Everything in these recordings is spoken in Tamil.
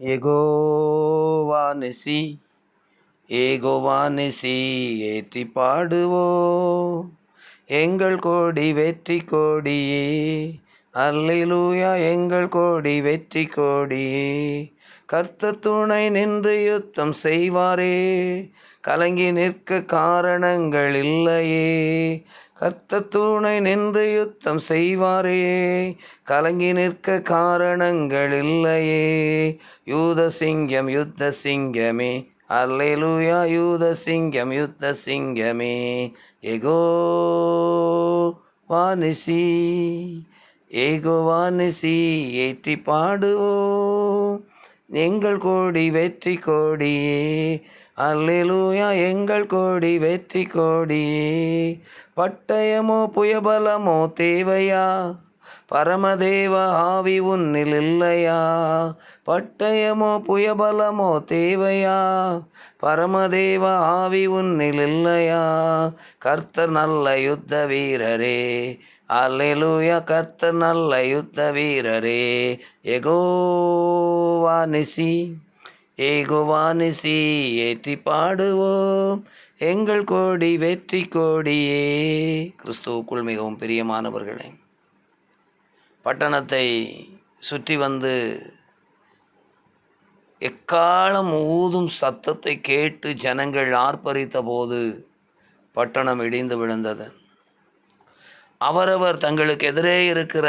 எகோவானசி ஏகோவானசி ஏற்றி பாடுவோ. எங்கள் கோடி வெற்றி கோடியே அல்லேலூயா எங்கள் கோடி வெற்றி கோடியே. கர்த்த துணை நின்று யுத்தம் செய்வாரே கலங்கி நிற்க காரணங்கள் இல்லையே. கர்த்த துணை நின்று யுத்தம் செய்வாரே. கலங்கி நிற்க காரணங்கள் இல்லையே. யூத சிங்கம் யுத்த சிங்கமே. அல்லேலூயா யூத சிங்கம் யுத்த சிங்கமே. எகோ வானிசி ஏகோ வானிசி ஏற்றி பாடுவோம். எங்கள் கோடி வெற்றி கோடியே. அல்லேலூயா எங்கள் கோடி வெற்றி கோடி. பட்டயமோ புயபலமோ தேவையா? பரமதேவ ஆவி உன்னில் இல்லையா? பட்டயமோ புயபலமோ தேவையா? பரமதேவ ஆவி உன்னில் இல்லையா? கர்த்தர் நல்ல யுத்த வீரரே. அல்லேலூயா கர்த்தர் நல்ல யுத்த வீரரே. எகோவா நிசி. ஏகோவானிசி ஏற்றி பாடுவோம். எங்கள் கோடி வெற்றி கோடியே. கிறிஸ்துவுக்குள் மிகவும் பிரியமானவர்களே பட்டணத்தை சுற்றி வந்து எக்காலம் ஊதும் சத்தத்தை கேட்டு ஜனங்கள் ஆர்ப்பரித்த போது பட்டணம் இடிந்து விழுந்தது. அவரவர் தங்களுக்கு எதிரே இருக்கிற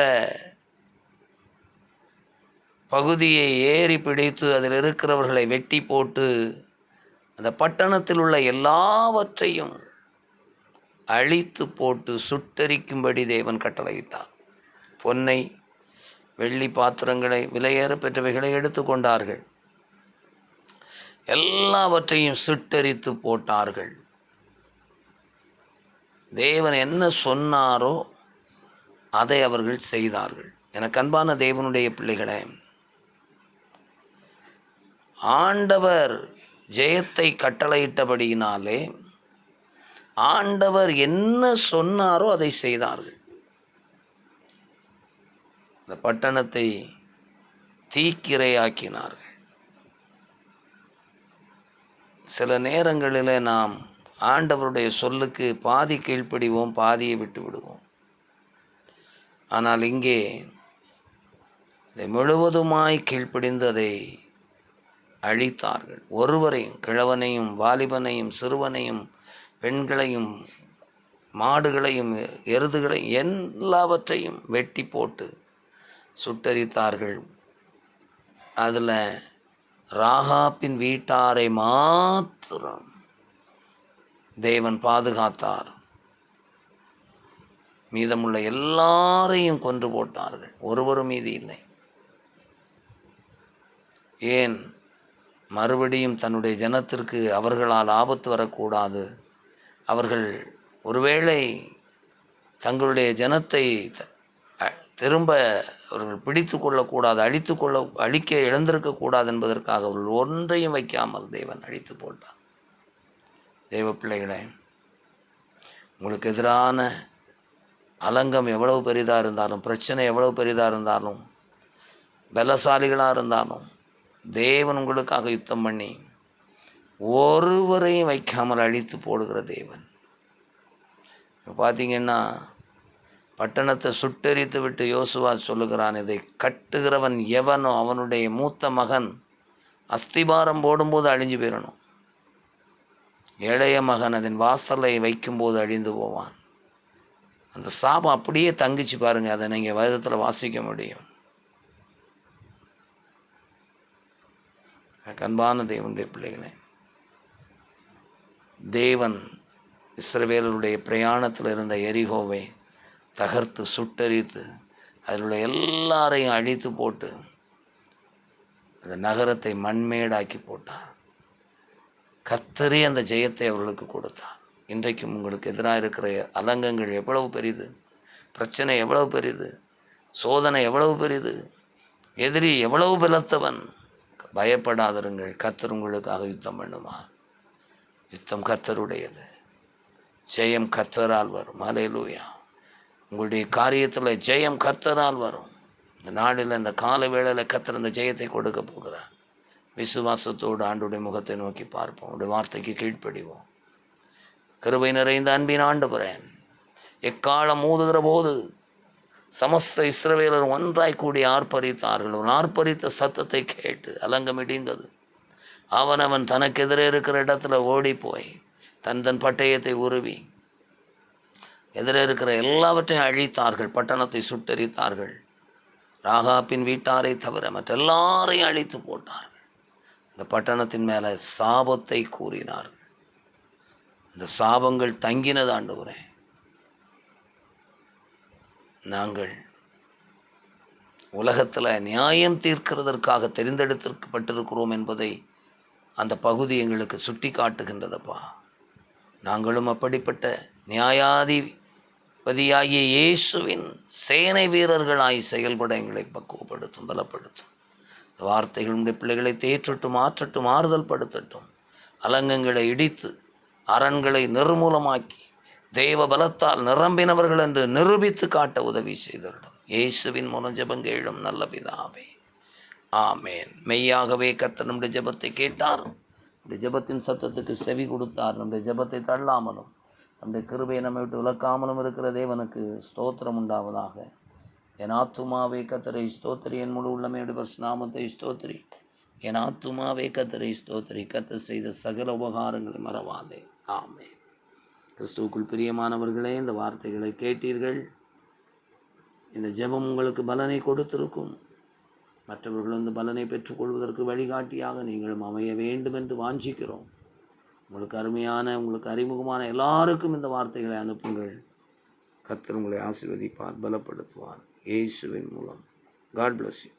பகுதியை ஏறி பிடித்து அதில் இருக்கிறவர்களை வெட்டி போட்டு அந்த பட்டணத்தில் உள்ள எல்லாவற்றையும் அழித்து போட்டு சுட்டரிக்கும்படி தேவன் கட்டளையிட்டார். பொன்னை வெள்ளி பாத்திரங்களை விலையேற பெற்றவைகளை எடுத்துக்கொண்டார்கள் எல்லாவற்றையும் சுட்டரித்து போட்டார்கள். தேவன் என்ன சொன்னாரோ அதை அவர்கள் செய்தார்கள். எனக்கு அன்பான தேவனுடைய பிள்ளைகளே ஆண்டவர் ஜெயத்தை கட்டளையிட்டபடியினாலே ஆண்டவர் என்ன சொன்னாரோ அதை செய்தார்கள். இந்த பட்டணத்தை தீக்கிரையாக்கினார்கள். சில நேரங்களில் நாம் ஆண்டவருடைய சொல்லுக்கு பாதி கீழ்ப்படிவோம் பாதியை விட்டு விடுவோம். ஆனால் இங்கே இதை முழுவதுமாய் கீழ்ப்படிந்து அதை அழித்தார்கள். ஒருவரையும் கிழவனையும் வாலிபனையும் சிறுவனையும் பெண்களையும் மாடுகளையும் எருதுகளையும் எல்லாவற்றையும் வெட்டி போட்டு சுட்டரித்தார்கள். அதில் ராகாப்பின் வீட்டாரை மாத்திரம் தேவன் பாதுகாத்தார். மீதமுள்ள எல்லாரையும் கொன்று போட்டார்கள். ஒருவரும் மீதி இல்லை. ஏன்? மறுபடியும் தன்னுடைய ஜனத்திற்கு அவர்களால் ஆபத்து வரக்கூடாது. அவர்கள் ஒருவேளை தங்களுடைய ஜனத்தை த- திரும்ப அவர்கள் பிடித்து கொள்ளக்கூடாது அழித்து கொள்ள அழிக்க இழந்திருக்கக்கூடாது என்பதற்காக அவர்கள் ஒன்றையும் வைக்காமல் தேவன் அழித்து போட்டார். தெய்வ பிள்ளைகளே உங்களுக்கு எதிரான அலங்கம் எவ்வளவு பெரிதாக இருந்தாலும் பிரச்சனை எவ்வளவு பெரிதாக இருந்தாலும் பலசாலிகளாக இருந்தாலும் தேவன் உங்களுக்காக யுத்தம் பண்ணி ஒருவரையும் வைக்காமல் அழித்து போடுகிற தேவன். இப்போ பார்த்தீங்கன்னா பட்டணத்தை சுட்டெரித்து விட்டு யோசுவா சொல்லுகிறான் இதை கட்டுகிறவன் எவனோ அவனுடைய மூத்த மகன் அஸ்திபாரம் போடும்போது அழிஞ்சு போயிடணும் இளைய மகன் அதன் வாசலை வைக்கும்போது அழிந்து போவான். அந்த சாபம் அப்படியே தங்கிச்சு பாருங்கள் அதை நீங்கள் வேதத்தில் வாசிக்க முடியும். அன்பான தேவனுடைய பிள்ளைகளே தேவன் இஸ்ரவேலருடைய பிரயாணத்தில் இருந்த எரிகோவை தகர்த்து சுட்டரித்து அதில் உள்ள எல்லாரையும் அழித்து போட்டு அந்த நகரத்தை மண்மேடாக்கி போட்டார். கத்தறி அந்த ஜெயத்தை அவர்களுக்கு கொடுத்தார். இன்றைக்கும் உங்களுக்கு எதிராக இருக்கிற அலங்கங்கள் எவ்வளவு பெரிது பிரச்சனை எவ்வளவு பெரிது சோதனை எவ்வளவு பெரிது எதிரி எவ்வளவு பலத்தவன் பயப்படாதிருங்கள். கத்தர் உங்களுக்காக யுத்தம் பண்ணுமா? யுத்தம் கத்தருடையது ஜெயம் கத்தரால் வரும். அலையலூயா உங்களுடைய காரியத்தில் ஜெயம் கத்தரால் வரும். இந்த நாளில் இந்த கால வேளையில் கத்தர் இந்த ஜெயத்தை கொடுக்க போகிறார். விசுவாசத்தோடு ஆண்டுடைய முகத்தை நோக்கி பார்ப்போம். உடைய வார்த்தைக்கு கீழ்ப்படிவோம். கருவை நிறைந்த அன்பின் ஆண்டவரேன் எக்காலம் ஊதுகிற போது சமஸ்த இஸ்ரவேலர் ஒன்றாய் கூடி ஆர்ப்பரித்தார்கள். ஒரு ஆர்ப்பரித்த சத்தத்தை கேட்டு அலங்கம் இடிந்தது. அவன் தனக்கு எதிரே இருக்கிற இடத்துல ஓடி போய் தன் தன் பட்டயத்தை உருவி எதிரே இருக்கிற எல்லாவற்றையும் அழித்தார்கள். பட்டணத்தை சுட்டெரித்தார்கள். ராகாப்பின் வீட்டாரை தவிர மற்ற எல்லாரையும் அழித்து போட்டார்கள். இந்த பட்டணத்தின் மேலே சாபத்தை கூறினார்கள். இந்த சாபங்கள் தங்கினது ஆண்டவரே. நாங்கள் உலகத்தில் நியாயம் தீர்க்கிறதற்காக தெரிந்தெடுத்திருக்கப்பட்டிருக்கிறோம் என்பதை அந்த பகுதி எங்களுக்கு சுட்டி காட்டுகின்றதப்பா நாங்களும் அப்படிப்பட்ட நியாயாதிபதியாகிய இயேசுவின் சேனை வீரர்களாய் செயல்பட எங்களை பக்குவப்படுத்தும் பலப்படுத்தும். வார்த்தைகளுடைய பிள்ளைகளை தேற்றட்டும் மாற்றட்டும் ஆறுதல் படுத்தட்டும். அலங்கங்களை இடித்து அரண்களை நிர்மூலமாக்கி தெய்வ பலத்தால் நிரம்பினவர்கள் என்று நிரூபித்து காட்ட உதவி செய்தருடும் இயேசுவின் மூலம் ஜபங்கேழும் நல்ல பிதாவே. ஆமேன். மெய்யாகவே கத்த நம்முடைய ஜபத்தை கேட்டார். இந்த ஜெபத்தின் சத்தத்துக்கு செவி கொடுத்தார். நம்முடைய ஜெபத்தை தள்ளாமலும் நம்முடைய கிருபையை நம்மை விட்டு விளக்காமலும் இருக்கிற தேவனுக்கு ஸ்தோத்திரம் உண்டாவதாக. என் ஆத்துமாவே கத்தரை ஸ்தோத்திரி. என் முழு உள்ளமையுடைய நாமத்தை ஸ்தோத்திரி. என் ஆத்துமாவே கத்தரை ஸ்தோத்திரி. கத்த செய்த சகல உபகாரங்களை மறவாதே. ஆமேன். கிறிஸ்துவுக்குள் பிரியமானவர்களே இந்த வார்த்தைகளை கேட்டீர்கள். இந்த ஜெபம் உங்களுக்கு பலனை கொடுத்திருக்கும். மற்றவர்கள் இந்த பலனை பெற்றுக்கொள்வதற்கு வழிகாட்டியாக நீங்களும் அமைய வேண்டும் என்று வாஞ்சிக்கிறோம். உங்களுக்கு அருமையான உங்களுக்கு அறிமுகமான எல்லாருக்கும் இந்த வார்த்தைகளை அனுப்புங்கள். கத்தர் உங்களை ஆசிர்வதிப்பார் பலப்படுத்துவார். இயேசுவின் மூலம். God bless you